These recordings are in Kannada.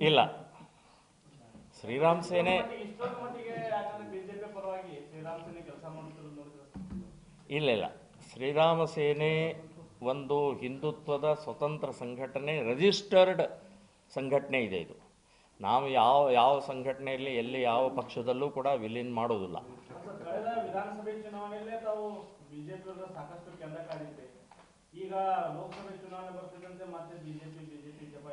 ಇಲ್ಲ. ಶ್ರೀರಾಮ್ ಸೇನೆ ಇಲ್ಲ ಇಲ್ಲ. ಶ್ರೀರಾಮ ಸೇನೆ ಒಂದು ಹಿಂದುತ್ವದ ಸ್ವತಂತ್ರ ಸಂಘಟನೆ ರಿಜಿಸ್ಟರ್ಡ್ ಸಂಘಟನೆ ಇದೆ ಇದು. ನಾವು ಯಾವ ಯಾವ ಸಂಘಟನೆಯಲ್ಲಿ ಎಲ್ಲಿ ಯಾವ ಪಕ್ಷದಲ್ಲೂ ಕೂಡ ವಿಲೀನ್ ಮಾಡೋದಿಲ್ಲ. ವಿಧಾನಸಭೆ ಚುನಾವಣೆಯಲ್ಲೇ ತಾವು ಸಾಕಷ್ಟು ಈಗ ಲೋಕಸಭೆ ಚುನಾವಣೆ ಬರ್ತಿದ್ದಂತೆ ಮತ್ತೆ ಬಿಜೆಪಿ ಬಿಜೆಪಿ ಜಪ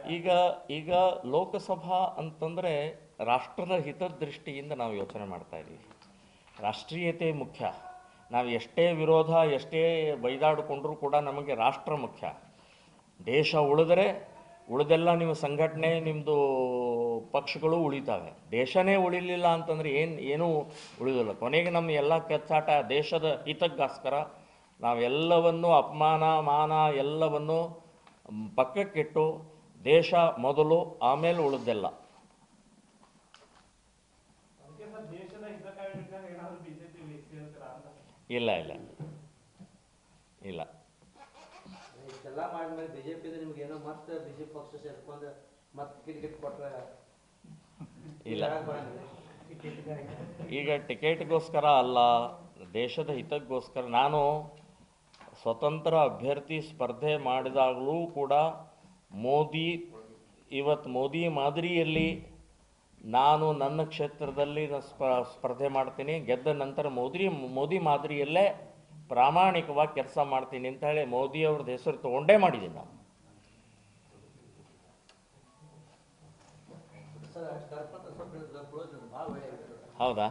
ಈಗ ಈಗ ಲೋಕಸಭಾ ಅಂತಂದರೆ ರಾಷ್ಟ್ರದ ಹಿತದೃಷ್ಟಿಯಿಂದ ನಾವು ಯೋಚನೆ ಮಾಡ್ತಾ ಇದ್ದೀವಿ. ರಾಷ್ಟ್ರೀಯತೆ ಮುಖ್ಯ. ನಾವು ಎಷ್ಟೇ ವಿರೋಧ, ಎಷ್ಟೇ ಬೈದಾಡಿಕೊಂಡ್ರೂ ಕೂಡ ನಮಗೆ ರಾಷ್ಟ್ರ ಮುಖ್ಯ. ದೇಶ ಉಳಿದರೆ, ಉಳಿದೆಲ್ಲ ನಿಮ್ಮ ಸಂಘಟನೆ ನಿಮ್ಮದು ಪಕ್ಷಗಳು ಉಳಿತಾವೆ. ದೇಶನೇ ಉಳಿಲಿಲ್ಲ ಅಂತಂದರೆ ಏನು, ಏನೂ ಉಳಿದಿಲ್ಲ. ಕೊನೆಗೆ ನಮ್ಮ ಎಲ್ಲ ಕೆಚ್ಚಾಟ ದೇಶದ ಹಿತಕ್ಕೋಸ್ಕರ ನಾವೆಲ್ಲವನ್ನು ಅಪಮಾನ, ಮಾನ ಎಲ್ಲವನ್ನು ಪಕ್ಕಕ್ಕಿಟ್ಟು ದೇಶ ಮೊದಲು ಆಮೇಲೆ ಉಳಿದೆಲ್ಲ. ಅದಕ್ಕೆ ಸರ್ ದೇಶದ ಹಿತ ಕಾಯ್ದಿಟ್ಟಾಗ ಏನಾದ್ರು ಬಿಜೆಪಿ ಸೇರ್ತೀರಾ ಅಂತ? ಇಲ್ಲ ಇಲ್ಲ. ಇಲ್ಲ. ಇಲ್ಲ? ಈಗ ಟಿಕೆಟ್ಗೋಸ್ಕರ ಅಲ್ಲ ದೇಶದ ಹಿತಕ್ಕೋಸ್ಕರ ನಾನು ಸ್ವತಂತ್ರ ಅಭ್ಯರ್ಥಿ ಸ್ಪರ್ಧೆ ಮಾಡಿದಾಗಲೂ ಕೂಡ ಮೋದಿ ಇವತ್ತು ಮೋದಿ ಮಾದರಿಯಲ್ಲಿ ನಾನು ನನ್ನ ಕ್ಷೇತ್ರದಲ್ಲಿ ಸ್ಪ ಸ್ಪರ್ಧೆ ಮಾಡ್ತೀನಿ ಗೆದ್ದ ನಂತರ ಮೋದಿ ಮೋದಿ ಮಾದರಿಯಲ್ಲೇ ಪ್ರಾಮಾಣಿಕವಾಗಿ ಕೆಲಸ ಮಾಡ್ತೀನಿ ಅಂತ ಹೇಳಿ ಮೋದಿ ಅವ್ರದ್ದು ಹೆಸರು ತಗೊಂಡೇ ಮಾಡಿದ್ದೀನಿ ನಾನು. ಹೌದಾ?